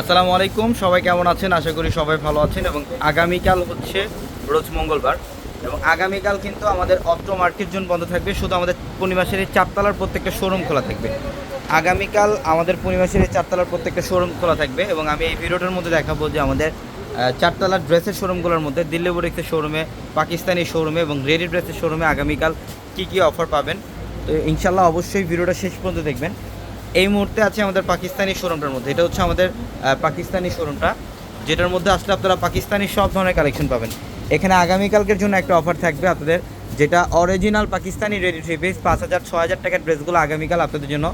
আসসালামু আলাইকুম, সবাই কেমন আছেন? আশা করি সবাই ভালো আছেন এবং আগামীকাল হচ্ছে রোজ মঙ্গলবার এবং আগামীকাল কিন্তু আমাদের অত্র মার্কেট জোন বন্ধ থাকবে। শুধু আমাদের পূর্ণিমাসের এই চারতলার প্রত্যেকটা শোরুম খোলা থাকবে। আগামীকাল আমাদের পূর্ণিমাসের এই চারতলার প্রত্যেকটা শোরুম খোলা থাকবে এবং আমি এই ভিডিওটার মধ্যে দেখাবো যে আমাদের চারতলার ড্রেসের শোরুমগুলোর মধ্যে দিল্লি বুরিক্সের শোরুমে, পাকিস্তানি শোরুমে এবং রেডি ড্রেসের শোরুমে আগামীকাল কী কী অফার পাবেন। তো ইনশাল্লাহ অবশ্যই ভিডিওটা শেষ পর্যন্ত দেখবেন। এই মুহূর্তে আছে আমাদের পাকিস্তানি শোরুমটার মধ্যে। এটা হচ্ছে আমাদের পাকিস্তানি শোরুমটা, যেটার মধ্যে আসলে আপনারা পাকিস্তানি সব ধরনের কালেকশন পাবেন। এখানে আগামীকালকের জন্য একটা অফার থাকবে আপনাদের, যেটা original Pakistani ready three piece পাঁচ হাজার, ছ হাজার টাকার ড্রেসগুলো আগামীকাল আপনাদের জন্য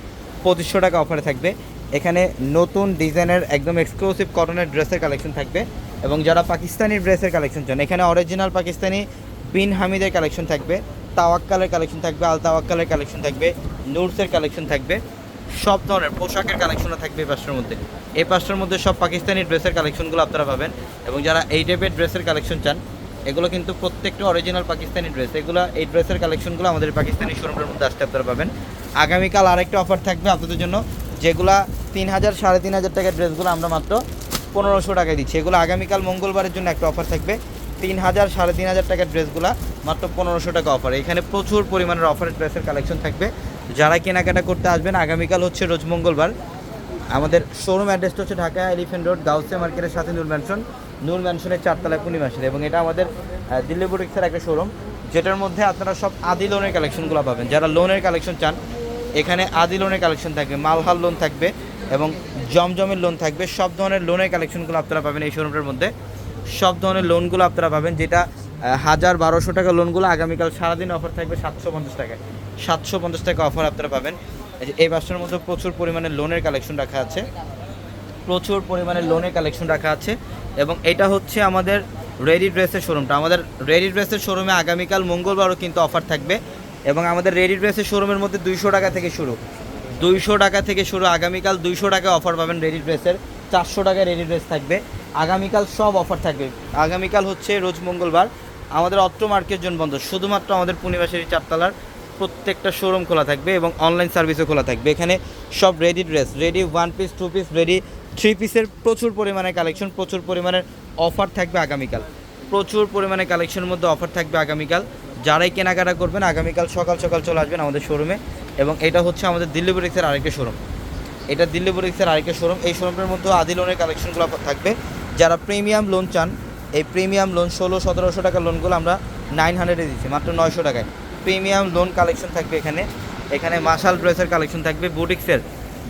পঁচিশশো টাকা অফারে থাকবে। এখানে নতুন ডিজাইনের একদম এক্সক্লুসিভ কটনের ড্রেসের কালেকশন থাকবে এবং যারা পাকিস্তানি ড্রেসের কালেকশন চান, এখানে অরিজিনাল পাকিস্তানি বিন হামিদের কালেকশন থাকবে, তাওয়াক্কালের কালেকশন থাকবে, আল তাওয়াক্কালের কালেকশন থাকবে, নুরসের কালেকশন থাকবে। সব ধরনের পোশাকের কালেকশনও থাকবে এই পাঁচটার মধ্যে। এই পাঁচটার মধ্যে সব পাকিস্তানি ড্রেসের কালেকশনগুলো আপনারা পাবেন এবং যারা এই টাইপের ড্রেসের কালেকশন চান, এগুলো কিন্তু প্রত্যেকটা অরিজিনাল পাকিস্তানি ড্রেস এগুলো এই ড্রেসের কালেকশনগুলো আমাদের পাকিস্তানি শোরুমের মধ্যে আসতে আপনারা পাবেন। আগামীকাল আরেকটা অফার থাকবে আপনাদের জন্য, যেগুলা তিন হাজার, সাড়ে তিন হাজার টাকার ড্রেসগুলো আমরা মাত্র পনেরোশো টাকায় দিচ্ছি। এগুলো আগামীকাল মঙ্গলবারের জন্য একটা অফার থাকবে। তিন হাজার, সাড়ে তিন হাজার টাকার ড্রেসগুলো মাত্র পনেরোশো টাকা অফার এখানে প্রচুর পরিমাণের অফারের ড্রেসের কালেকশন থাকবে। যারা কেনাকাটা করতে আসবেন, আগামীকাল হচ্ছে রোজ মঙ্গলবার। আমাদের শোরুম অ্যাড্রেসটা হচ্ছে ঢাকা এলিফেন্ট রোড গাউসিয়া মার্কেটের সাথে নূর ম্যানশন নূর ম্যানশনের চারতলায় পূর্ণিমাসের এবং এটা আমাদের দিল্লি বুটিক্সের একটা শোরুম যেটার মধ্যে আপনারা সব আদি লোনের কালেকশনগুলো পাবেন। যারা লোনের কালেকশন চান, এখানে আদি লোনের কালেকশন থাকবে মালহাল লোন থাকবে এবং জমজমের লোন থাকবে। সব ধরনের লোনের কালেকশনগুলো আপনারা পাবেন এই শোরুমটার মধ্যে। সব ধরনের লোনগুলো আপনারা পাবেন, যেটা হাজার বারোশো টাকা লোনগুলো আগামীকাল সারাদিন অফার থাকবে সাতশো পঞ্চাশ টাকায়। সাতশো পঞ্চাশ টাকা অফার আপনারা পাবেন। এই বাসটার মধ্যে প্রচুর পরিমাণে লোনের কালেকশন রাখা আছে। প্রচুর পরিমাণে লোনের কালেকশন রাখা আছে এবং এটা হচ্ছে আমাদের রেডি ড্রেসের শোরুমটা আমাদের রেডি ড্রেসের শোরুমে আগামীকাল মঙ্গলবারও কিন্তু অফার থাকবে এবং আমাদের রেডি ড্রেসের শোরুমের মধ্যে দুইশো টাকা থেকে শুরু। দুইশো টাকা থেকে শুরু, আগামীকাল দুইশো টাকা অফার পাবেন রেডি ড্রেসের চারশো টাকায় রেডি ড্রেস থাকবে। আগামীকাল সব অফার থাকবে। আগামীকাল হচ্ছে রোজ মঙ্গলবার। আমাদের অত্র মার্কেট জোন বন্ধ শুধুমাত্র আমাদের পূর্ণিমাসের এই চারতলার প্রত্যেকটা শোরুম খোলা থাকবে এবং অনলাইন সার্ভিসও খোলা থাকবে। এখানে সব ready dress ready one piece two piece ready three পিসের প্রচুর পরিমাণে কালেকশন প্রচুর পরিমাণের অফার থাকবে আগামীকাল। প্রচুর পরিমাণে কালেকশনের মধ্যে অফার থাকবে আগামীকাল। যারাই কেনাকাটা করবেন, আগামীকাল সকাল সকাল চলে আসবেন আমাদের শোরুমে এবং এটা হচ্ছে আমাদের দিল্লি বুটিক্সের আরেকটা শোরুম এটা দিল্লি বুটিক্সের আরেকটা শোরুম এই শোরুমের মধ্যে আদি লোনের কালেকশনগুলো থাকবে। যারা প্রিমিয়াম লোন চান এই প্রিমিয়াম লোন ষোলো, সতেরোশো টাকার লোনগুলো আমরা নাইন হান্ড্রেডে দিচ্ছি, মাত্র নয়শো টাকায়। প্রিমিয়াম লোন কালেকশন থাকবে এখানে। এখানে মার্শাল ড্রেসের কালেকশন থাকবে বুটিক্সের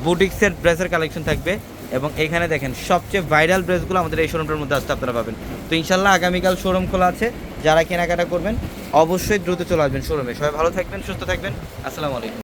বুটিক্সের ড্রেসের কালেকশন থাকবে। এবং এখানে দেখেন, সবচেয়ে ভাইরাল ড্রেসগুলো আমাদের এই শোরুমটার মধ্যে আসতে আপনারা পাবেন। তো ইনশাল্লাহ আগামীকাল শোরুম খোলা আছে। যারা কেনাকাটা করবেন, অবশ্যই দ্রুত চলে আসবেন শোরুমে সবাই ভালো থাকবেন, সুস্থ থাকবেন। আসসালামু আলাইকুম।